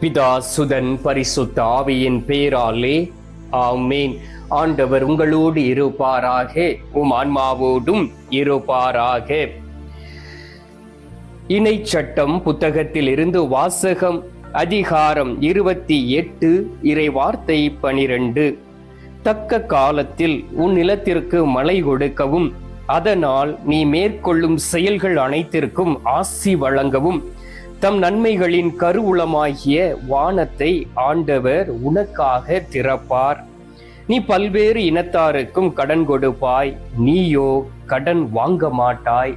பிதா சுதன் பரிசுத்த ஆவியின் பேராலே ஆமேன். ஆண்டவர் உங்களோடு இருப்பாராக உம் ஆன்மாவோடும் இருப்பாராக. இணை சட்டம் புத்தகத்தில் இருந்து வாசகம் அதிகாரம் இருபத்தி எட்டு இறை வார்த்தை பனிரெண்டு. தக்க காலத்தில் உன் நிலத்திற்கு மழை கொடுக்கவும் அதனால் நீ மேற்கொள்ளும் செயல்கள் அனைத்திற்கும் ஆசி வழங்கவும் தம் நன்மைகளின் கருவுளமாகிய வானத்தை ஆண்டவர் உனக்காக திறப்பார். நீ பல்வேறு இனத்தாருக்கும் கடன் கொடுப்பாய். நீயோ கடன் வாங்க மாட்டாய்.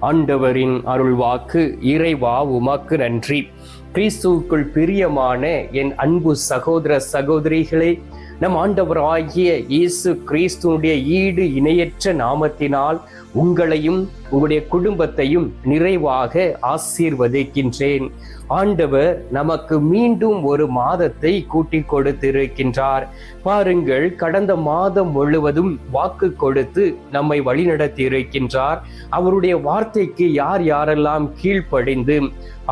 ஆண்டவரின் அருள்வாக்கு இறைவா உமக்கு நன்றி. கிறிஸ்துவுக்குள் பிரியமான என் அன்பு சகோதர சகோதரிகளே நம் ஆண்டவராகிய இயேசு கிறிஸ்துனுடைய ஈடு இணையற்ற நாமத்தினால் உங்களையும் உங்களுடைய குடும்பத்தையும் நிறைவாக ஆசீர்வதிக்கின்றேன். ஆண்டவர் நமக்கு மீண்டும் ஒரு மாதத்தை கூட்டி கொடுத்திருக்கின்றார். பாருங்கள் கடந்த மாதம் முழுவதும் வாக்கு கொடுத்து நம்மை வழிநடத்தி இருக்கின்றார் அவருடைய வார்த்தைக்கு யார் யாரெல்லாம் கீழ்ப்படிந்து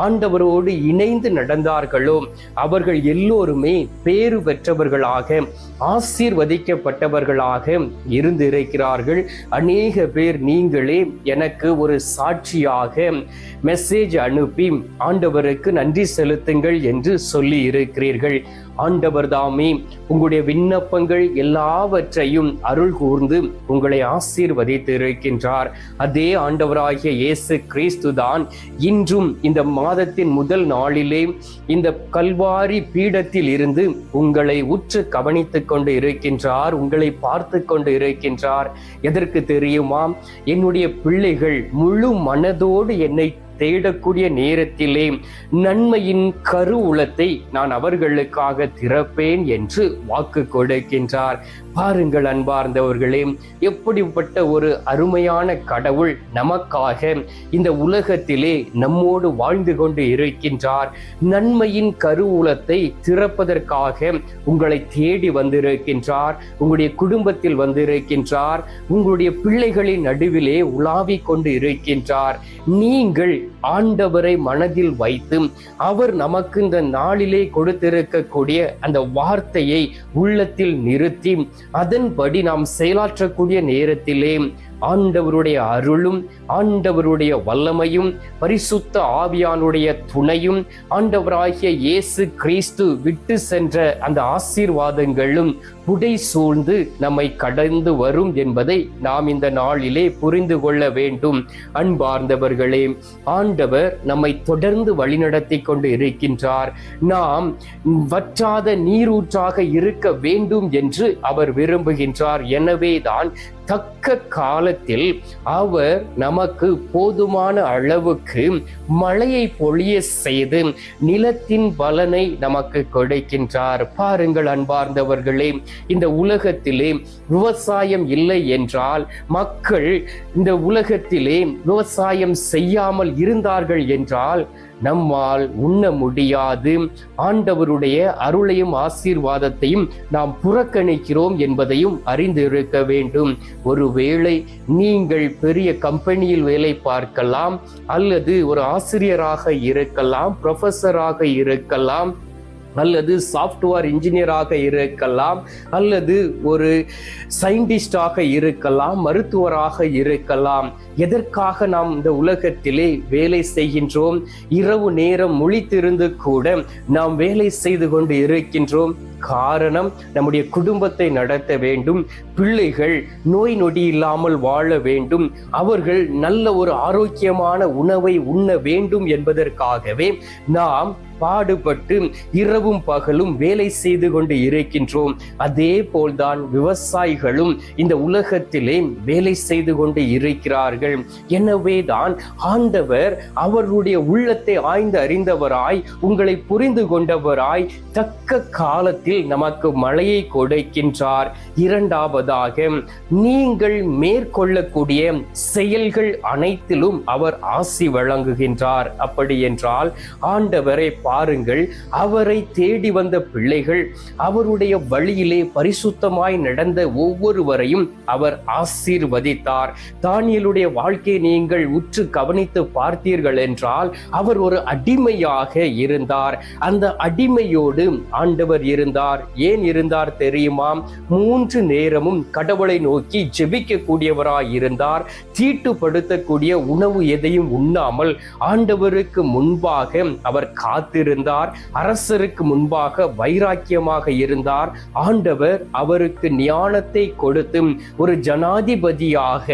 ஆண்டவரோடு இணைந்து நடந்தார்களோ அவர்கள் எல்லோருமே பேறு பெற்றவர்களாக ஆசீர்வதிக்கப்பட்டவர்களாக இருந்திருக்கிறார்கள். அநேக பேர் நீங்களே எனக்கு ஒரு சாட்சியாக மெசேஜ் அனுப்பி ஆண்டவருக்கு நன்றி செலுத்துங்கள் என்று சொல்லி இருக்கிறீர்கள் ஆண்டவர் தாமே உங்களுடைய விண்ணப்பங்கள் எல்லாவற்றையும் அருள் கூர்ந்து உங்களை ஆசீர்வதித்து இருக்கின்றார் அதே ஆண்டவராகிய இயேசு கிறிஸ்து தான் இன்றும் இந்த மாதத்தின் முதல் நாளிலே இந்த கல்வாரி பீடத்தில் இருந்து உங்களை உற்று கவனித்துக் கொண்டு இருக்கின்றார் உங்களை பார்த்து கொண்டு இருக்கின்றார். எதற்கு தெரியுமா? என்னுடைய பிள்ளைகள் முழு மனதோடு என்னை தேடக்கூடிய நேரத்திலே நன்மையின் கருவுளத்தை நான் அவர்களுக்காக திறப்பேன் என்று வாக்கு கொடுக்கின்றார். பாருங்கள் அன்பார்ந்தவர்களே எப்படிப்பட்ட ஒரு அருமையான கடவுள் நமக்காக இந்த உலகத்திலே நம்மோடு வாழ்ந்து கொண்டு இருக்கின்றார். நன்மையின் கருவூலத்தை திறப்பதற்காக உங்களை தேடி வந்திருக்கின்றார் உங்களுடைய குடும்பத்தில் வந்திருக்கின்றார் உங்களுடைய பிள்ளைகளின் நடுவிலே உலாவிக் கொண்டு இருக்கின்றார். நீங்கள் ஆண்டவரை மனதில் வைத்து அவர் நமக்கு இந்த நாளிலே கொடுத்திருக்கக்கூடிய அந்த வார்த்தையை உள்ளத்தில் நிறுத்தி அதன்படி நாம் செயலாற்றக்கூடிய நேரத்திலே ஆண்டவருடைய அருளும் ஆண்டவருடைய வல்லமையும் பரிசுத்த ஆவியானுடைய துணையும் ஆண்டவராகிய இயேசு கிறிஸ்து விட்டு சென்ற அந்த ஆசீர்வாதங்களும் புடை சூழ்ந்து நம்மை கடந்து வரும் என்பதை நாம் இந்த நாளிலே புரிந்து கொள்ள வேண்டும். அன்பார்ந்தவர்களே ஆண்டவர் நம்மை தொடர்ந்து வழிநடத்தி கொண்டு இருக்கின்றார். நாம் வற்றாத நீரூற்றாக இருக்க வேண்டும் என்று அவர் விரும்புகின்றார். எனவேதான் தக்க கால காலத்தில் அவர் நமக்கு போதுமான அளவுக்கு மழையை பொழிய செய்து நிலத்தின் பலனை நமக்கு கொடுக்கின்றார். பாருங்கள் அன்பார்ந்தவர்களே இந்த உலகத்திலே விவசாயம் இல்லை என்றால் மக்கள் இந்த உலகத்திலே விவசாயம் செய்யாமல் இருந்தார்கள் என்றால் நம்மால் உண்ண முடியாது. ஆண்டவருடைய அருளையும் ஆசீர்வாதத்தையும் நாம் புறக்கணிக்கிறோம் என்பதையும் அறிந்திருக்க வேண்டும். ஒருவேளை நீங்கள் பெரிய கம்பெனியில் வேலை பார்க்கலாம் அல்லது ஒரு ஆசிரியராக இருக்கலாம் ப்ரொஃபஸராக இருக்கலாம். அல்லது சாஃப்ட்வேர் இன்ஜினியராக இருக்கலாம் அல்லது ஒரு சயின்டிஸ்டாக இருக்கலாம் மருத்துவராக இருக்கலாம். எதற்காக நாம் இந்த உலகத்திலே வேலை செய்கின்றோம்? இரவு நேரம் முழித்திருந்து கூட நாம் வேலை செய்து கொண்டு இருக்கின்றோம். காரணம் நம்முடைய குடும்பத்தை நடத்த வேண்டும் பிள்ளைகள் நோய் நொடி இல்லாமல் வாழ வேண்டும் அவர்கள் நல்ல ஒரு ஆரோக்கியமான உணவை உண்ண வேண்டும் என்பதற்காகவே நாம் பாடுபட்டு இரவும் பகலும் வேலை செய்து கொண்டு இருக்கின்றோம். அதே போல்தான் விவசாயிகளும் இந்த உலகத்திலே வேலை செய்து கொண்டு இருக்கிறார்கள். எனவேதான் ஆண்டவர் அவருடைய உள்ளத்தை ஆய்ந்து அறிந்தவராய் உங்களை புரிந்து கொண்டவராய் தக்க காலத்தில் காலத்தில் நமக்கு மழையை கொடுக்கின்றார். இரண்டாவதாக நீங்கள் மேற்கொள்ளக்கூடிய செயல்கள் அனைத்திலும் அவர் ஆசி வழங்குகின்றார். அப்படி என்றால் ஆண்டவரை பாருங்கள் அவரை தேடி வந்த பிள்ளைகள் அவருடைய வழியிலே பரிசுத்தமாய் நடந்த ஒவ்வொருவரையும் அவர் ஆசீர்வதித்தார். தானியலுடைய வாழ்க்கையை நீங்கள் உற்று கவனித்து பார்த்தீர்கள் என்றால் அவர் ஒரு அடிமையாக இருந்தார். அந்த அடிமையோடு ஆண்டவர் இருந்தார் ஏன் இருந்தார் தெரியுமா மூன்று நேரமும் கடவுளை நோக்கி ஜெபிக்கக்கூடியவராய் இருந்தார் தீட்டுப்படுத்தக்கூடிய உணவு எதையும் உண்ணாமல் ஆண்டவருக்கு முன்பாக அவர் காத்திருந்தார். அரசருக்கு முன்பாக வைராக்கியமாக இருந்தார். ஆண்டவர் அவருக்கு ஞானத்தை கொடுத்து ஒரு ஜனாதிபதியாக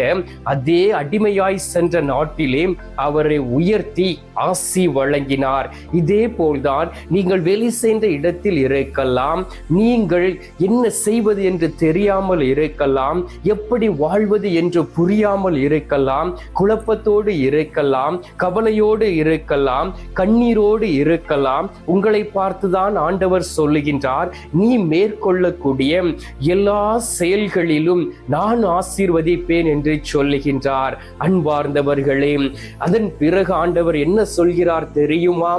அதே அடிமையாய் சென்ற நாட்டிலே அவரை உயர்த்தி ஆசி வழங்கினார். இதே போல்தான் நீங்கள் வெளி சென்ற இடத்தில் இருக்கலாம். நீங்கள் என்ன செய்வது என்று தெரியாமல் இருக்கலாம். எப்படி வாழ்வது என்று புரியாமல் இருக்கலாம். குழப்பத்தோடு இருக்கலாம். கவலையோடு இருக்கலாம். கண்ணீரோடு இருக்கலாம். உங்களை பார்த்துதான் ஆண்டவர் சொல்லுகின்றார். நீ மேற்கொள்ளக்கூடிய எல்லா செயல்களிலும் நான் ஆசீர்வதிப்பேன் என்று சொல்லுகின்றார். அன்பார்ந்தவர்களே அதன் பிறகு ஆண்டவர் என்ன சொல்கிறார் தெரியுமா?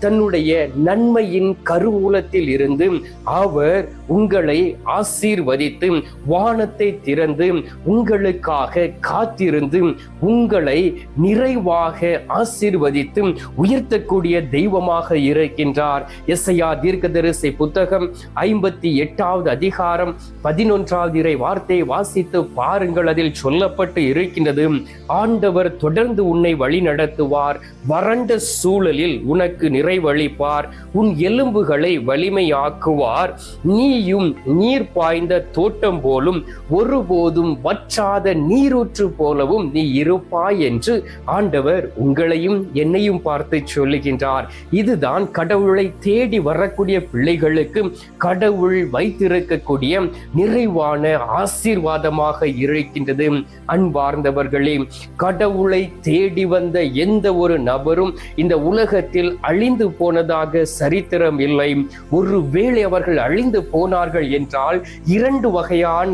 தன்னுடைய நன்மையின் கருவூலத்தில் இருந்து அவர் உங்களை ஆசீர்வதித்து வானத்தை திறந்து உங்களுக்காக காத்திருந்து உங்களை நிறைவாக ஆசீர்வதித்து உயர்த்தக்கூடிய தெய்வமாக இருக்கின்றார். எஸ்ஐயா தீர்க்கதரிசி புத்தகம் ஐம்பத்தி எட்டாவது அதிகாரம் பதினொன்றாவது இறை வார்த்தையை வாசித்து பாருங்கள். அதில் சொல்லப்பட்டு இருக்கின்றது ஆண்டவர் தொடர்ந்து உன்னை வழி நடத்துவார் வறண்ட சூழலில் உனக்கு நிறைவளிப்பார் உன் எலும்புகளை வலிமையாக்குவார் நீ நீயும் நீர் பாய்ந்த தோட்டம் போலும் ஒருபோதும் வற்றாத நீரூற்று போலவும் நீ இருப்பாய் என்று ஆண்டவர் உங்களையும் என்னையும் பார்த்து சொல்லுகின்றார். இதுதான் கடவுளை தேடி வரக்கூடிய பிள்ளைகளுக்கு கடவுள் வைத்திருக்கக்கூடிய நிறைவான ஆசீர்வாதமாக இருக்கின்றது. அன்பார்ந்தவர்களே கடவுளை தேடி வந்த எந்த ஒரு நபரும் இந்த உலகத்தில் அழிந்து போனதாக சரித்திரம் இல்லை. ஒருவேளை அவர்கள் அழிந்து போ போனார்கள் என்றால் இரண்டு வகையான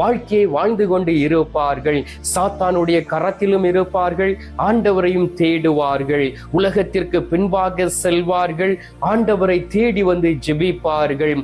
வாழ்க்கையை வாழ்ந்து கொண்டு இருப்பார்கள். சாத்தானுடைய கரத்திலும் இருப்பார்கள் ஆண்டவரையும் தேடுவார்கள். உலகத்திற்கு பின்பாக செல்வார்கள் ஆண்டவரை தேடி வந்து ஜெபிப்பார்கள்.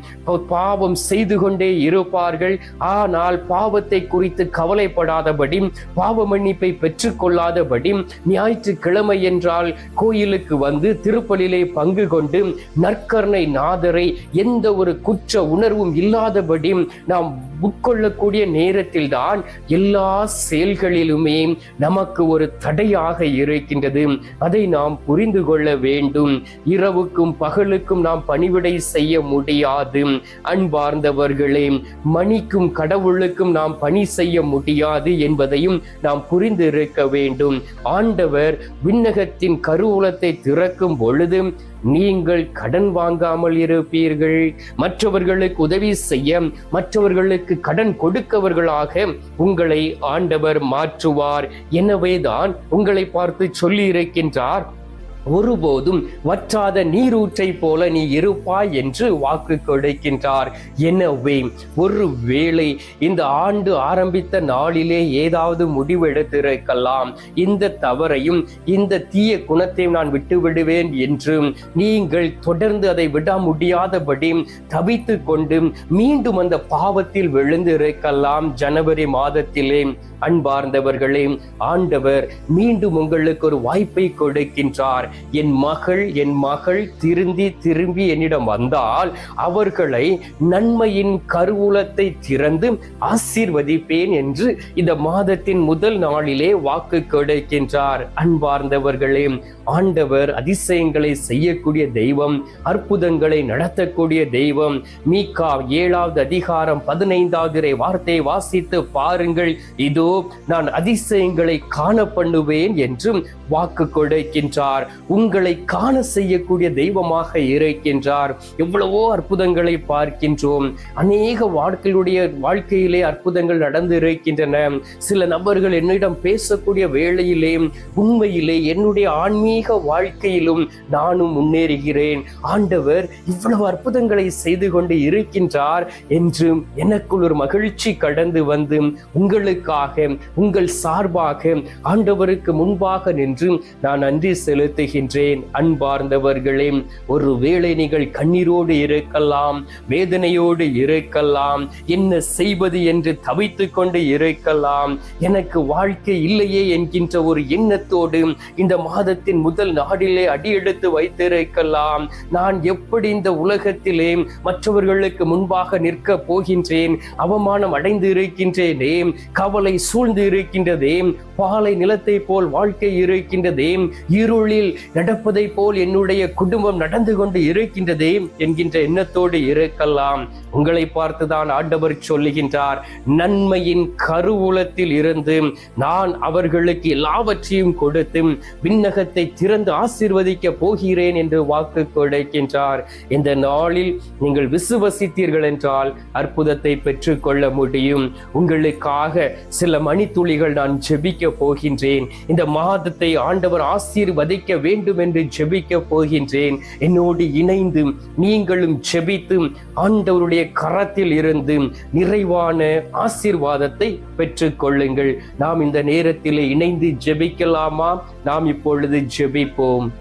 பாவம் செய்து கொண்டே இருப்பார்கள். ஆனால் பாவத்தை குறித்து கவலைப்படாதபடி பாவ மன்னிப்பை பெற்றுக்கொள்ளாதபடி ஞாயிற்றுக்கிழமை என்றால் கோயிலுக்கு வந்து திருப்பலிலே பங்கு கொண்டு நற்கருணை நாதரை எந்த ஒரு குற்ற உணர்வும் இல்லாதபடி நாம் உட்கொள்ளக்கூடிய நேரத்தில் தான் எல்லா செயல்களிலுமே நமக்கு ஒரு தடையாக இருக்கின்றது. அதை நாம் புரிந்து கொள்ள வேண்டும். இரவுக்கும் பகலுக்கும் நாம் பணிவிடை செய்ய முடியாது. அன்பார்ந்தவர்களே மணிக்கும் கடவுளுக்கும் நாம் பணி செய்ய முடியாது என்பதையும் நாம் புரிந்து இருக்க வேண்டும். ஆண்டவர் விண்ணகத்தின் கருவூலத்தை திறக்கும் பொழுது நீங்கள் கடன் வாங்காமல் இருப்பீர்கள். மற்றவர்களுக்கு உதவி செய்ய மற்றவர்களுக்கு கடன் கொடுக்கவர்களாக உங்களை ஆண்டவர் மாற்றுவார். எனவேதான் உங்களை பார்த்து சொல்லி இருக்கின்றார் ஒருபோதும் வற்றாத நீரூற்றை போல நீ இருப்பாய் என்று வாக்கு கொடுக்கின்றார். எனவே ஒரு வேளை இந்த ஆண்டு ஆரம்பித்த நாளிலே ஏதாவது முடிவெடுத்திருக்கலாம். இந்த தவறையும் இந்த தீய குணத்தையும் நான் விட்டு விடுவேன் என்று நீங்கள் தொடர்ந்து அதை விட முடியாதபடி தவித்து கொண்டு மீண்டும் அந்த பாவத்தில் விழுந்து இருக்கலாம் ஜனவரி மாதத்திலே அன்பார்ந்தவர்களே ஆண்டவர் மீண்டும் உங்களுக்கு ஒரு வாய்ப்பை கொடுக்கின்றார். என் மகள் என் மகள் திருந்தி திரும்பி என்னிடம் வந்தால் அவர்களை நன்மையின் கருவூலத்தை திறந்து ஆசீர்வதிப்பேன் என்று இந்த மாதத்தின் முதல் நாளிலே வாக்கு கிடைக்கின்றார். அன்பார்ந்தவர்களே ஆண்டவர் அதிசயங்களை செய்யக்கூடிய தெய்வம் அற்புதங்களை நடத்தக்கூடிய தெய்வம். மீகா ஏழாவது அதிகாரம் பதினைந்தாவது வார்த்தையை வாசித்து பாருங்கள். இதோ நான் அதிசயங்களை காண பண்ணுவேன் என்றும் வாக்கு கொடுக்கின்றார். உங்களை காண செய்யக்கூடிய தெய்வமாக இருக்கின்றார். எவ்வளவோ அற்புதங்களை பார்க்கின்றோம். அநேக வாழ்க்கையுடைய வாழ்க்கையிலே அற்புதங்கள் நடந்து இருக்கின்றன சில நபர்கள் என்னிடம் பேசக்கூடிய வேளையிலே உண்மையிலே என்னுடைய ஆன்மீக ஆன்மீக வாழ்க்கையிலும் நானும் முன்னேறுகிறேன். ஆண்டவர் இவ்வளவு அற்புதங்களை செய்து கொண்டு இருக்கின்றார் என்று எனக்குள் ஒரு மகிழ்ச்சி கடந்து வந்து உங்களுக்காக உங்கள் சார்பாக ஆண்டவருக்கு முன்பாக நின்று நான் நன்றி செலுத்துகின்றேன். அன்பார்ந்தவர்களே ஒரு வேளை நீங்கள் கண்ணீரோடு இருக்கலாம் வேதனையோடு இருக்கலாம் என்ன செய்வது என்று தவித்துக் கொண்டு இருக்கலாம். எனக்கு வாழ்க்கை இல்லையே என்கின்ற ஒரு எண்ணத்தோடு இந்த மாதத்தின் முதல் நாடிலே அடியெடுத்து வைத்திருக்கலாம். நான் எப்படி இந்த உலகத்திலே மற்றவர்களுக்கு முன்பாக நிற்க போகின்றேன்? அவமானம் அடைந்து இருக்கின்றேனே கவலை சூழ்ந்து இருக்கின்றதே பாலை நிலத்தை போல் வாழ்க்கை இருக்கின்றதே இருளில் நடப்பதை போல் என்னுடைய குடும்பம் நடந்து கொண்டு இருக்கின்றதே என்கின்ற எண்ணத்தோடு இருக்கலாம். உங்களை பார்த்துதான் ஆண்டவர் சொல்லுகின்றார் நன்மையின் கருவூலத்தில் இருந்து நான் அவர்களுக்கு எல்லாவற்றையும் கொடுத்து விண்ணகத்தை திறந்து ஆசீர்வதிக்க போகிறேன் என்று வாக்கு கொடுக்கின்றார் இந்த நாளில் நீங்கள் விசுவசித்தீர்கள் என்றால் அற்புதத்தை பெற்றுக்கொள்ள முடியும். உங்களுக்காக சில மணித்துளிகள் நான் ஜெபிக்க போகின்றேன். இந்த மாதத்தை ஆண்டவர் ஆசீர்வதிக்க வேண்டும் என்று ஜெபிக்க போகின்றேன். என்னோடு இணைந்து நீங்களும் ஜெபித்து ஆண்டவருடைய கரத்தில் இருந்து நிறைவான ஆசீர்வாதத்தை பெற்றுக்கொள்ளுங்கள். நாம் இந்த நேரத்தில் இணைந்து ஜெபிக்கலாமா? நாம் இப்பொழுது should be boom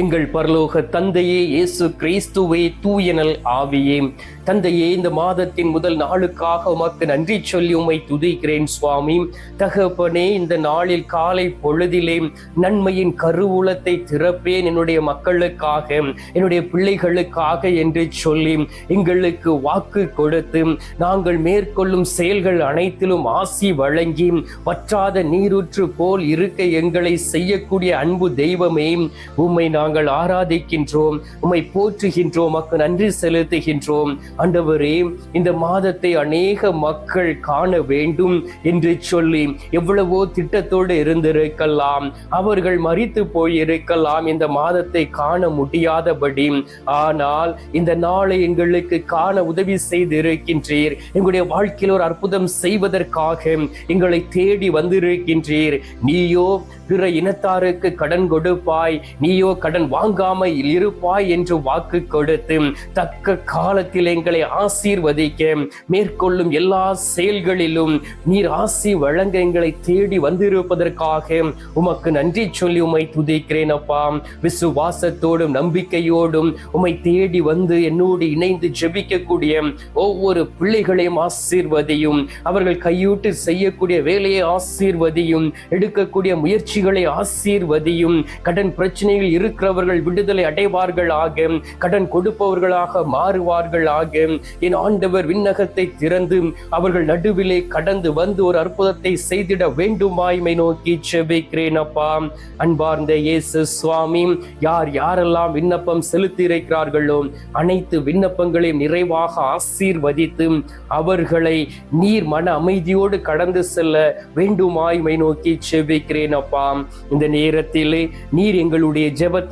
எங்கள் பரலோக தந்தையே இயேசு கிறிஸ்துவே தூயனல் ஆவியே. தந்தையே இந்த மாதத்தின் முதல் நாளுக்காக உமக்கு நன்றி சொல்லி உமை துதிக்கிறேன் சுவாமி. தகப்பனே இந்த நாளில் காலை பொழுதிலே நன்மையின் கருவூலத்தை திறப்பேன் என்னுடைய மக்களுக்காக என்னுடைய பிள்ளைகளுக்காக என்று சொல்லி எங்களுக்கு வாக்கு கொடுத்து நாங்கள் மேற்கொள்ளும் செயல்கள் அனைத்திலும் ஆசி வழங்கி வற்றாத நீரூற்று போல் இருக்க எங்களை செய்யக்கூடிய அன்பு தெய்வமே உம்மை நாங்கள் ஆராதிக்கின்றோம் உம்மை போற்றுகின்றோம் மக்கள் நன்றி செலுத்துகின்றோம். ஆண்டவரே இந்த மாதத்தை அநேக மக்கள் காண வேண்டும் என்று சொல்லி எவ்வளவோ திட்டத்தோடு இருந்திருக்கலாம். அவர்கள் மறித்து போயிருக்கலாம். இந்த மாதத்தை காண முடியாதபடி. ஆனால் இந்த நாளை எங்களுக்கு காண உதவி செய்து இருக்கின்றீர் எங்களுடைய வாழ்க்கையில் ஒரு அற்புதம் செய்வதற்காக எங்களை தேடி வந்திருக்கின்றீர். நீயோ பிற இனத்தாருக்கு கடன் கொடுப்பாய். நீயோ கடன் கடன் வாங்காமல் இருப்பாய் என்று வாக்கு கொடுத்து தக்க காலத்தில் எங்களை ஆசீர்வதிக்க. மேற்கொள்ளும் எல்லா செயல்களிலும் நீர் ஆசி வழங்க எங்களை தேடி வந்திருப்பதற்காக உமக்கு நன்றி சொல்லி உமை துதிக்கிறேன் அப்பா. விசுவாசத்தோடும் நம்பிக்கையோடும் உமை தேடி வந்து என்னோடு இணைந்து ஜெபிக்கக்கூடிய ஒவ்வொரு பிள்ளைகளையும் ஆசீர்வதியும் அவர்கள் கையூட்டு செய்யக்கூடிய வேலையை ஆசீர்வதியும் எடுக்கக்கூடிய முயற்சிகளை ஆசீர்வதியும் கடன் பிரச்சனைகள் இருக்கிறவர்கள் விடுதலை அடைவார்கள் ஆக கடன் கொடுப்பவர்களாக மாறுவார்கள் ஆக என் ஆண்டவர் விண்ணகத்தை திறந்து அவர்கள் நடுவிலே கடந்து வந்து ஒரு அற்புதத்தை செய்திட வேண்டுமாய்மை நோக்கி செபிக்கிறேன் அப்பா. அன்பார்ந்த இயேசு சுவாமி யார் யாரெல்லாம் விண்ணப்பம் செலுத்தி இருக்கிறார்களோ அனைத்து விண்ணப்பங்களையும் நிறைவாக ஆசீர்வதித்து அவர்களை நீர் மன அமைதியோடு கடந்து செல்ல வேண்டுமாய்மை நோக்கி செபிக்கிறேன் அப்பா. இந்த நேரத்திலே நீர் எங்களுடைய ஜெபத்தை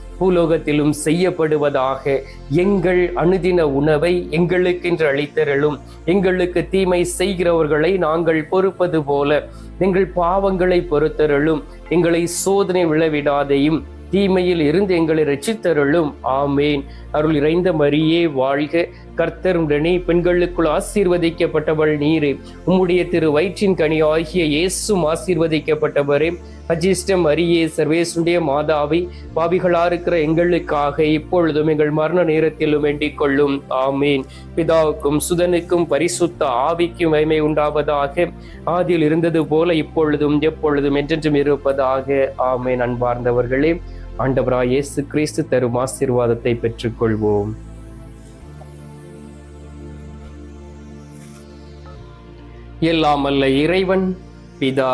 பூலோகத்திலும் செய்யப்படுவதாக எங்கள் அணுதின உணவை எங்களுக்கென்று அளித்தரலும் எங்களுக்கு தீமை செய்கிறவர்களை நாங்கள் பொறுப்பது போல எங்கள் பாவங்களை பொறுத்தரலும் எங்களை சோதனை விழவிடாதையும் தீமையில் இருந்து எங்களை ரட்சித்தருளும். ஆமேன். அருள் இறைந்த மரியே வாழ்க. கர்த்தருடனே பெண்களுக்குள் ஆசீர்வதிக்கப்பட்டவள் நீரே. உம்முடைய திரு வயிற்றின் கனி ஆகிய இயேசும் ஆசீர்வதிக்கப்பட்டவரே. அஜிஷ்டம் அரியே சர்வேசுடைய மாதாவை பாவிகளா இருக்கிற எங்களுக்காக இப்பொழுதும் எங்கள் மரண நேரத்திலும் வேண்டிக் கொள்ளும். ஆமீன். பிதாவுக்கும் சுதனுக்கும் பரிசுத்த ஆவிக்கும் மகிமை உண்டாவதாக ஆதியில் இருந்தது போல இப்பொழுதும் எப்பொழுதும் என்றென்றும் இருப்பதாக. ஆமேன். அன்பார்ந்தவர்களே ஆண்டவரா இயேசு கிறிஸ்து தரும் ஆசீர்வாதத்தை பெற்றுக்கொள்வோம். எல்லாம் அல்ல இறைவன் பிதா